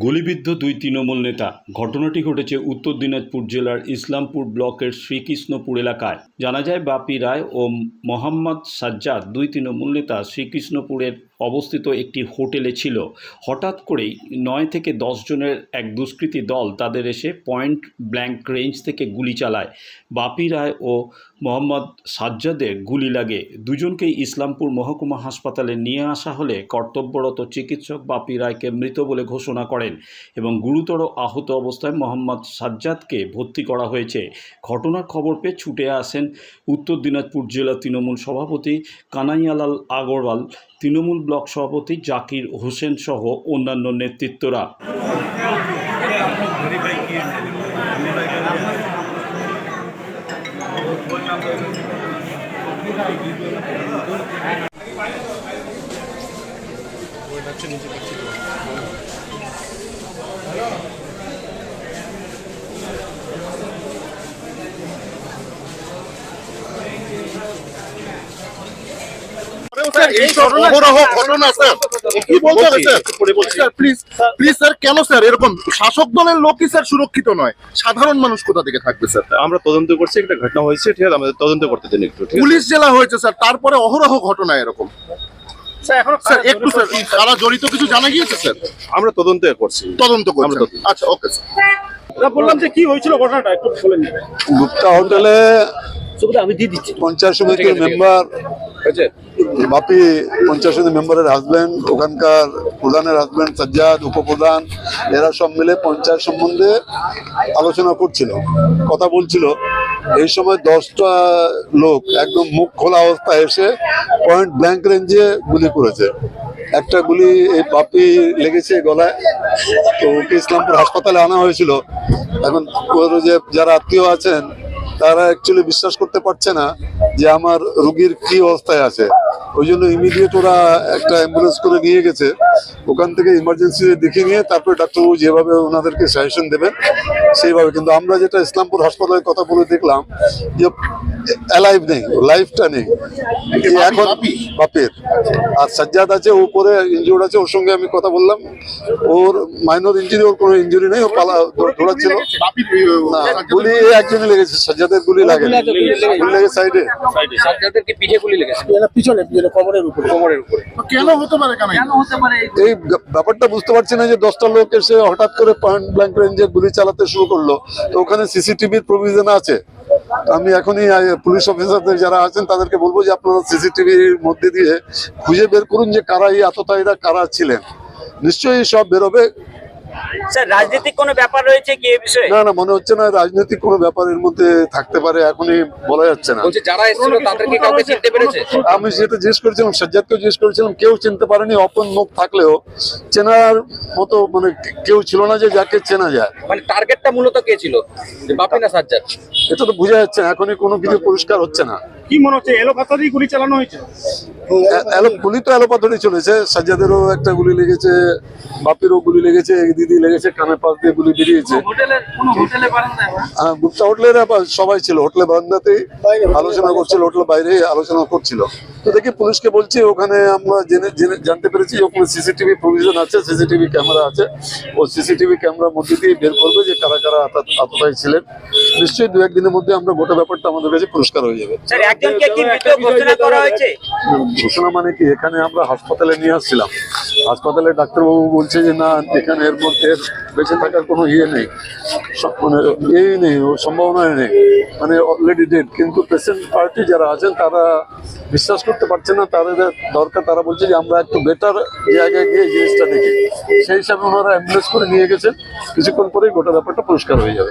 গুলিবিদ্ধ দুই তৃণমূল নেতা। ঘটনাটি ঘটেছে উত্তর দিনাজপুর জেলার ইসলামপুর ব্লকের শ্রীকৃষ্ণপুর এলাকায়। জানা যায়, বাপি রায় ও মোহাম্মদ সাজ্জাদ দুই তৃণমূল নেতা শ্রীকৃষ্ণপুরের অবস্থিত একটি হোটেলে ছিল। হঠাৎ করেই নয় থেকে দশ জনের এক দুষ্কৃতী দল তাদের এসে পয়েন্ট ব্ল্যাঙ্ক রেঞ্জ থেকে গুলি চালায়। বাপি রায় ও মোহাম্মদ সাজ্জাদের গুলি লাগে। দুজনকেই ইসলামপুর মহকুমা হাসপাতালে নিয়ে আসা হলে কর্তব্যরত চিকিৎসক বাপি রায়কে মৃত বলে ঘোষণা করেন এবং গুরুতর আহত অবস্থায় মোহাম্মদ সাজ্জাদকে ভর্তি করা হয়েছে। ঘটনার খবর পেয়ে ছুটে আসেন উত্তর দিনাজপুর জেলা তৃণমূল সভাপতি কানাইয়ালাল আগরওয়াল, তৃণমূল ব্লক সভাপতি জাকির হোসেন সহ অন্যান্য নেতৃত্বরা। এই অহরহ ঘটনা স্যার। কি বলতে হবে sir? Sir please please sir কেন স্যার? এরকম শাসক দলের লোকই স্যার সুরক্ষিত নয়। সাধারণ মানুষ কোথা থেকে থাকবে স্যার? আমরা তদন্ত করছি একটা ঘটনা হয়েছে ঠিক আছে? আমাদের তদন্ত করতে দিন একটু পুলিশ জেলা হয়েছে স্যার। তারপরে অহরহ ঘটনা এরকম। স্যার একটু স্যার কারা জড়িত কিছু জানা গিয়েছে স্যার? আমরা তদন্ত করছি। তদন্ত তদন্ত- আচ্ছা ওকে স্যার। বললাম যে কি হয়েছিল ঘটনাটা একটু বলেন গুপ্তা হোটেলে আমি দিয়ে দিচ্ছি। পঞ্চায়েত সমিতির মেম্বার বাপি পঞ্চায়েত মেম্বারের হাজবেন্ড ওখানকার প্রধানের হাজব্যান্ড সাজ্জাদ, উপপ্রধান, এরা সব মিলে পঞ্চায়েত সম্বন্ধে আলোচনা করছিল, কথা বলছিল। এই সময় দশটা লোক একদম মুখ খোলা অবস্থায় এসে পয়েন্ট ব্ল্যাঙ্ক রেঞ্জে গুলি করেছে। একটা গুলি এই বাপি লেগেছে গলায়, তো ওকে ইসলামপুর হাসপাতালে আনা হয়েছিল। এখন যে, যারা আত্মীয় আছেন, তারা অ্যাকচুয়ালি বিশ্বাস করতে পারছে না যে আমার রুগীর কি অবস্থায় আছে। ওই জন্য ইমিডিয়েট ওরা একটা অ্যাম্বুলেন্স করে নিয়ে গেছে। ওখান থেকে ইমার্জেন্সি দেখে নিয়ে তারপরে ডাক্তারবাবু যেভাবে ওনাদেরকে সাজেশন দেবেন, সেইভাবে। কিন্তু আমরা যেটা ইসলামপুর হাসপাতালের কথা বলে দেখলাম যে অ্যালাইভ নেই লাইফটা নেই। এখন বাপের। আর সাজ্জাদ আছে ও উপরে ইনজুর্ড আছে ওর সঙ্গে আমি কথা বললাম। ওর মাইনর ইঞ্জুরি ওর কোনো ইঞ্জুরি নেই ও পালা দৌড়াচ্ছিল। না গুলি একজনই লেগেছে সাজ্জাদের গুলি লাগে গুলি লেগে সাইডে গুলি পিছনে পিছনে কোমরের উপরে। কোমরের কেন হতে পারে এই ব্যাপারটা বুঝতে পারছি না যে দশটা লোক এসে হঠাৎ করে পয়েন্ট ব্ল্যাঙ্ক রেঞ্জে গুলি চালাতে শুরু করল। তো ওখানে সিসিটিভির প্রভিশন আছে। আমি এখনই পুলিশ অফিসারদের যারা আছেন তাদেরকে বলব যে আপনারা সিসিটিভির মধ্যে দিয়ে খুঁজে বের করুন যে কারা এই আততায়ীরা কারা ছিলেন। নিশ্চয়ই সব বেরোবে। স্যার রাজনৈতিক কোনো ব্যাপার রয়েছে কি এই বিষয়ে? না না মনে হচ্ছে না রাজনৈতিক কোনো ব্যাপার এর মধ্যে থাকতে পারে এখনই বলা যাচ্ছে না। বলছে যারা এসেছিল তাদেরকে কাউকে চিনতে পেরেছে? আমি যেটা জিজ্ঞেস করেছিলাম সাজ্জাদকেও জিজ্ঞেস করেছিলাম কেউ চিনতে পারেনি অপন মুখ থাকলেও চেনার মতো মানে কেউ ছিল না যে যাকে চেনা যায়। মানে টার্গেটটা মূলত কে ছিল? যে বাপি না সাজ্জাদ? এটা তো বোঝা যাচ্ছে না এখনই কোনো কিছু পরিষ্কার হচ্ছে না। কি মনে হচ্ছে এলো কথা দিয়ে গুলি চালানো হয়েছে? গুলি তো এলোপাথরি চলেছে। সাজ্জাদেরও একটা গুলি লেগেছে বাপিরও গুলি লেগেছে এক দিদি লেগেছে কানে পাশ দিয়ে গুলি বেরিয়েছে। গুপ্তা হোটেলের সবাই ছিল হোটেলে বারান্দাতেই আলোচনা করছিল হোটেল বাইরে আলোচনা করছিল। তো দেখি পুলিশকে বলছি ওখানে আমরা জেনে জেনে জানতে পেরেছি ওখানে সিসিটিভি প্রভিশন আছে সিসিটিভি ক্যামেরা আছে। ও সিসিটিভি ক্যামেরার মধ্যে দিয়ে বের করবে যে কারা কারা আততায় ছিলেন। নিশ্চয়ই দু একদিনের মধ্যে আমরা গোটা ব্যাপারটা আমাদের কাছে পুরস্কার হয়ে যাবে। ঘোষণা মানে কি? এখানে আমরা হাসপাতালে নিয়ে আসছিলাম। হাসপাতালে ডাক্তারবাবু বলছে যে, না, এখানে এর মধ্যে বেঁচে থাকার কোনো ইয়ে নেই। মানে এই নেই, ও সম্ভাবনা নেই। মানে অলরেডি ডেড কিন্তু পেশেন্ট পার্টি যারা আছেন, তারা বিশ্বাস করতে পারছে না, তাদের দরকার, তারা বলছে যে, আমরা একটু বেটার জায়গায় গিয়ে জিনিসটা দেখি। সেই হিসাবে ওনারা অ্যাম্বুলেন্স করে নিয়ে গেছেন। কিছুক্ষণ পরেই গোটা ব্যাপারটা পরিষ্কার হয়ে যাবে।